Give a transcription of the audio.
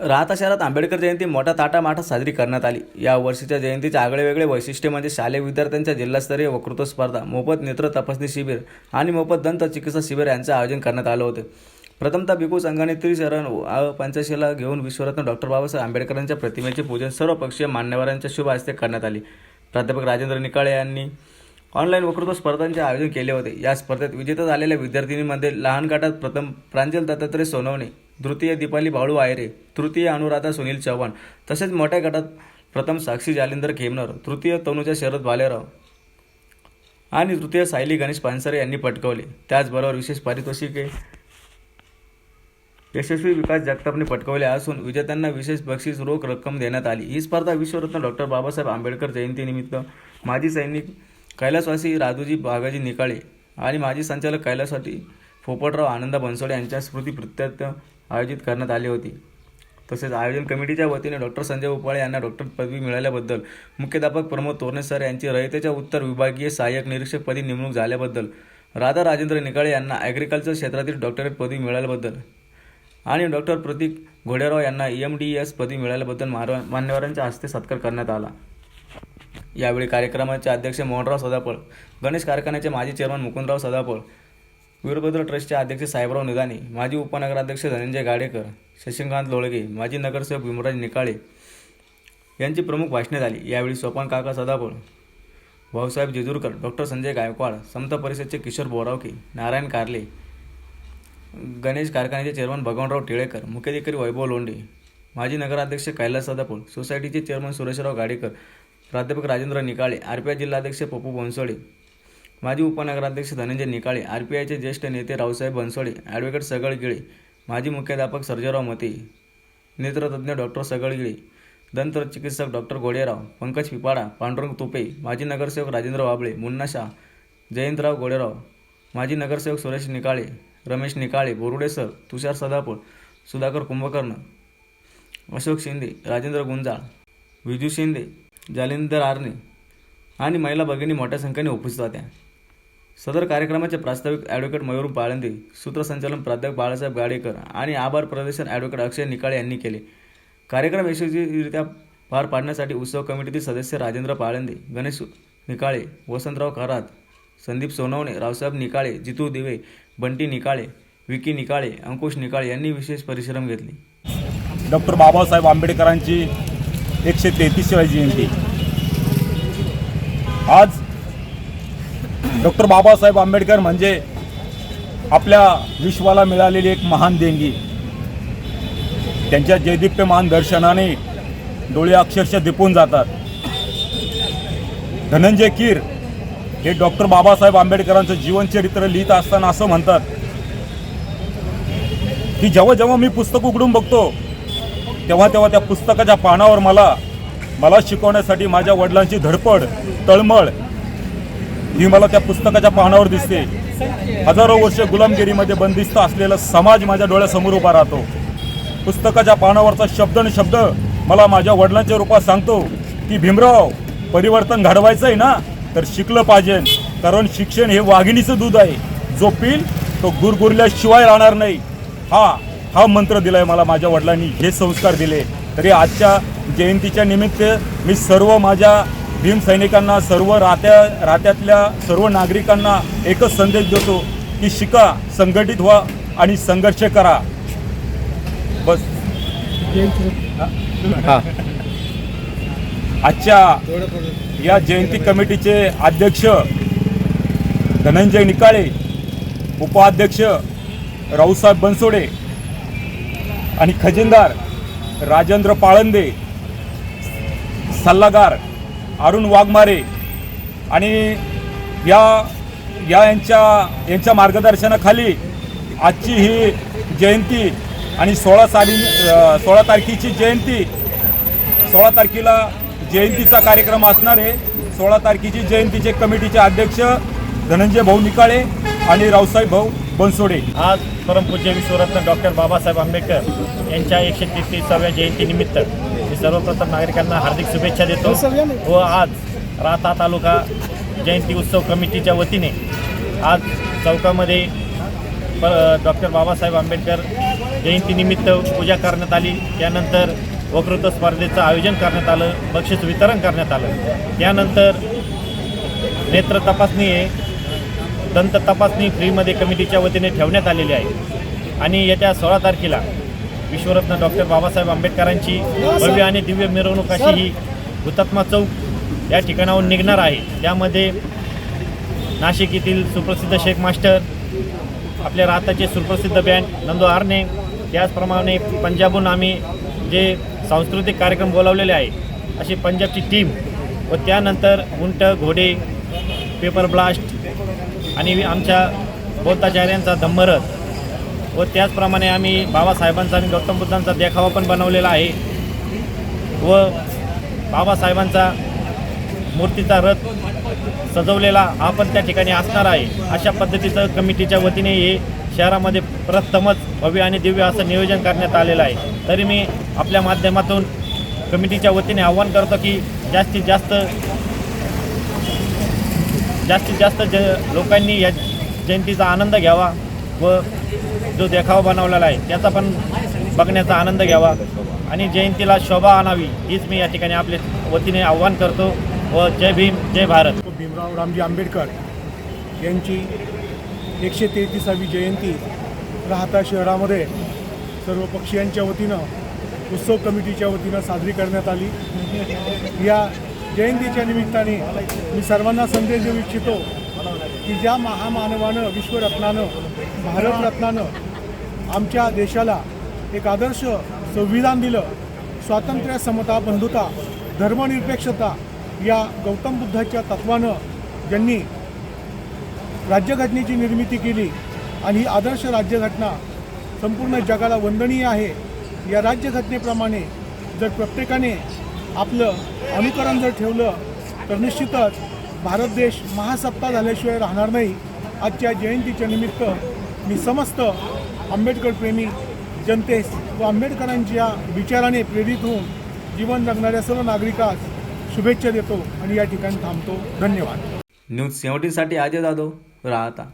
राहता शहरात आंबेडकर जयंती मोठ्या ताटामाठात साजरी करण्यात आली. या वर्षीच्या जयंतीचे आगळेवेगळे वैशिष्ट्य म्हणजे शालेय विद्यार्थ्यांच्या जिल्हास्तरीय वक्तृत्व स्पर्धा मोफत नेत्र तपासणी शिबिर आणि मोफत दंत चिकित्सा शिबिर यांचे आयोजन करण्यात आलं होते. प्रथमतः बिकू संघाने त्रिशरण पंचशीला घेऊन विश्वरत्न डॉक्टर बाबासाहेब आंबेडकरांच्या प्रतिमेचे पूजन सर्व पक्षीय मान्यवरांच्या शुभ हस्ते करण्यात आली. प्राध्यापक राजेंद्र निकाळे यांनी ऑनलाईन वक्तृत्व स्पर्धांचे आयोजन केले होते. या स्पर्धेत विजेता झालेल्या विद्यार्थिनींमध्ये लहान गटात प्रथम प्रांजल दत्तात्रय सोनवणे तृतीय दीपाली बाळू आयरे तृतीय अनुराधा सुनील चव्हाण. तसेच मोठ्या गटात प्रथम साक्षी जालिंदर खेमनर तृतीय तनुजा शरद भालेराव आणि तृतीय सायली गणेश पानसरे यांनी पटकवले. त्याचबरोबर विशेष पारितोषिके यशस्वी विकास जगतापने पटकवले असून विजेत्यांना विशेष बक्षीस रोख रक्कम देण्यात आली. ही स्पर्धा विश्वरत्न डॉक्टर बाबासाहेब आंबेडकर जयंतीनिमित्त माजी सैनिक कैलासवासी राजूजी बागाजी निकाळे आणि माजी संचालक कैलासवासी पोपटराव आनंदा बनसोडे यांच्या स्मृतीप्रित्यर्थ आयोजित करण्यात आली होती. तसेच आयोजन कमिटीच्या वतीने डॉक्टर संजय उपाळे यांना डॉक्टर पदवी मिळाल्याबद्दल मुख्याध्यापक प्रमोद तोरणे सर यांची रयतेच्या उत्तर विभागीय सहाय्यक निरीक्षकपदी नेमणूक झाल्याबद्दल राधा राजेंद्र निकाळे यांना ॲग्रिकल्चर क्षेत्रातील डॉक्टरेट पदवी मिळाल्याबद्दल आणि डॉक्टर प्रतीक घोडेराव यांना एम डी एस पदवी मिळाल्याबद्दल मार- मान्यवरांच्या हस्ते सत्कार करण्यात आला. यावेळी कार्यक्रमाचे अध्यक्ष मोहनराव सदापळ गणेश कारखान्याचे माजी चेअरमन मुकुंदराव सदापळ वीरभद्र ट्रस्टचे अध्यक्ष साहेबराव निदाने माजी उपनगराध्यक्ष धनंजय गाडेकर शशिकांत लोळगे माजी नगरसेवक भीमराज निकाळे यांची प्रमुख भाषणे झाली. यावेळी सोपान काका सदापळ भाऊसाहेब जेजूरकर डॉक्टर संजय गायकवाड समता परिषदचे किशोर बोरावके नारायण कारले गणेश कारखान्याचे चेअरमन भगवानराव टिळेकर मुख्याधिकारी वैभव लोंढे माजी नगराध्यक्ष कैलास सदापूर सोसायटीचे चेअरमन सुरेशराव गाडेकर प्राध्यापक Rajendra Nikale R P I जिल्हाध्यक्ष पप्पू बनसोडे माजी उपनगराध्यक्ष धनंजय निकाळे आर पी आयचे ज्येष्ठ नेते रावसाहेब बनसोडे ॲडव्होकेट सगळगिळे माजी मुख्याध्यापक सर्जेराव मते नेत्रतज्ञ डॉक्टर सगळगिळे दंत चिकित्सक डॉक्टर गोडेराव पंकज पिपाडा पांडुरंग तुपे माजी नगरसेवक राजेंद्र वाबळे मुन्ना शाह जयंतराव गोडेराव माजी नगरसेवक सुरेश निकाळे रमेश निकाळे बोरुडे सर तुषार सदापूर सुधाकर कुंभकर्ण अशोक शिंदे राजेंद्र गुंजाळ विजू शिंदे जालिंदर आर्ने आणि महिला भगिनी मोठ्या संख्येने उपस्थित होत्या. सदर कार्यक्रमाचे प्रास्ताविक ॲडव्होकेट मयूर पाळंदे सूत्रसंचालन प्राध्यापक बाळासाहेब गाडेकर आणि आभार प्रदर्शन ॲडव्होकेट अक्षय निकाळे यांनी केले. कार्यक्रम यशस्वीरित्या पार पाडण्यासाठी उत्सव कमिटीतील सदस्य राजेंद्र पाळंदे गणेश निकाळे वसंतराव करात संदीप सोनवणे रावसाहेब निकाळे जितू दिवे बंटी निकाळे विकी निकाळे अंकुश निकाळे यांनी विशेष परिश्रम घेतले. डॉक्टर बाबासाहेब आंबेडकरांची एकशे तेहतीसव्या जयंती. आज डॉक्टर बाबासाहेब आंबेडकर म्हणजे आपल्या विश्वाला मिळालेली एक महान देणगी. त्यांच्या जयदीप्यमान दर्शनाने डोळे अक्षरशः दिपून जातात. धनंजय कीर हे डॉक्टर बाबासाहेब आंबेडकरांचं जीवनचरित्र लिहित असताना असं म्हणतात की जेव्हा जेव्हा मी पुस्तक उघडून बघतो तेव्हा तेव्हा त्या पुस्तकाच्या पानावर मला मला शिकवण्यासाठी माझ्या वडिलांची धडपड तळमळ ही मला त्या पुस्तकाच्या पानावर दिसते. हजारो वर्ष गुलामगिरीमध्ये बंदिस्त असलेला समाज माझ्या डोळ्यासमोर उभा राहतो. पुस्तकाच्या पानावरचा शब्द आणि शब्द मला माझ्या वडिलांच्या रूपात सांगतो की भीमराव परिवर्तन घडवायचं आहे ना? तर शिकलं पाहिजे. कारण शिक्षण हे वाघिणीचं दूध आहे. जो पिल तो गुरगुरल्याशिवाय राहणार नाही. हा हा मंत्र दिलाय मला माझ्या वडिलांनी. हे संस्कार दिले. तरी आजच्या जयंतीच्या निमित्त मी सर्व माझ्या भीम सैनिकांना सर्व राहत्या राहत्यातल्या सर्व नागरिकांना एकच संदेश देतो की शिका संघटित व्हा आणि संघर्ष करा. बस. आजच्या या जयंती कमिटीचे अध्यक्ष धनंजय निकाळे उपाध्यक्ष राऊसाहेब बनसोडे आणि खजिनदार राजेंद्र पाळंदे सल्लागार अरुण वाघमारे आणि या या यांच्या यांच्या मार्गदर्शनाखाली आजची ही जयंती आणि सोळा साली सोळा तारखेची जयंती सोळा तारखेला जयंतीचा कार्यक्रम असणार आहे. सोळा तारखेची जयंतीचे कमिटीचे अध्यक्ष धनंजय भाऊ निकाळे आणि रावसाहेब भाऊ बनसोडे. आज परमपूज्य विश्वरत्न डॉक्टर बाबासाहेब आंबेडकर यांच्या एकशे तेहतीसाव्या जयंतीनिमित्त मी सर्वप्रथम नागरिकांना हार्दिक शुभेच्छा देतो. व आज राहता तालुका जयंती उत्सव कमिटीच्या वतीने आज चौकामध्ये डॉक्टर बाबासाहेब आंबेडकर जयंतीनिमित्त पूजा करण्यात आली. त्यानंतर वक्तृत्व स्पर्धेचं आयोजन करण्यात आलं. बक्षीस वितरण करण्यात आलं. त्यानंतर नेत्र तपासणी हे दंत तपासणी फ्रीमध्ये कमिटीच्या वतीने ठेवण्यात आलेली आहे. आणि येत्या सोळा तारखेला विश्वरत्न डॉक्टर बाबासाहेब आंबेडकरांची भव्य आणि दिव्य मिरवणूक अशी ही हुतात्मा चौक या ठिकाणाहून निघणार आहे. त्यामध्ये नाशिक येथील सुप्रसिद्ध शेख मास्टर आपल्या राहताचे सुप्रसिद्ध बँड नंदू आरणे त्याचप्रमाणे पंजाबहून आम्ही जे सांस्कृतिक कार्यक्रम बोलावलेले आहे अशी पंजाबची टीम व त्यानंतर उंट घोडे पेपर ब्लास्ट आणि आमच्या बौद्धाचार्यांचा धम्मरथ व त्याचप्रमाणे आम्ही बाबासाहेबांचा आणि गौतम बुद्धांचा देखावा पण बनवलेला आहे. व बाबासाहेबांचा मूर्तीचा रथ सजवलेला हा पण त्या ठिकाणी असणार आहे. अशा पद्धतीचं कमिटीच्या वतीने हे शहरामध्ये प्रथमच भव्य आणि दिव्य असं नियोजन करण्यात आलेलं आहे. तरी मी आपल्या माध्यमातून कमिटीच्या वतीने आव्हान करतो की जास्तीत जास्त जास्तीत जास्त ज लोकांनी या जयंतीचा आनंद घ्यावा व जो देखावा बनवलेला आहे त्याचा पण बघण्याचा आनंद घ्यावा. आणि जयंतीला शोभा आणावी हीच मी या ठिकाणी आपल्या वतीने आव्हान करतो व जय भीम जय भारत. भीमराव रामजी आंबेडकर यांची एकशे तेहतीसावी जयंती राहता शहरामध्ये सर्व पक्षीयांच्या वतीनं उत्सव कमिटीच्या वतीनं साजरी करण्यात आली. या जयंतीच्या निमित्ताने मी सर्वांना संदेश देऊ इच्छितो की ज्या महामानवानं विश्वरत्नानं भारतरत्नानं आमच्या देशाला एक आदर्श संविधान दिलं स्वातंत्र्य समता बंधुता धर्मनिरपेक्षता या गौतम बुद्धाच्या तत्वानं ज्यांनी राज्यघटनेची निर्मिती केली आणि ही आदर्श राज्यघटना संपूर्ण जगाला वंदनीय आहे या राज्यघटनेप्रमाणे जर प्रत्येकाने आपलं अनुकरण जर ठेवलं तर निश्चितच भारत देश महासत्ता झाल्याशिवाय राहणार नाही. आजच्या जयंतीच्या निमित्त मी समस्त आंबेडकरप्रेमी जनतेस व आंबेडकरांच्या विचाराने प्रेरित होऊन जीवन जगणाऱ्या सर्व नागरिकास शुभेच्छा देतो आणि या ठिकाणी थांबतो. धन्यवाद. न्यूज सेवटीसाठी अजय जाधव राहता.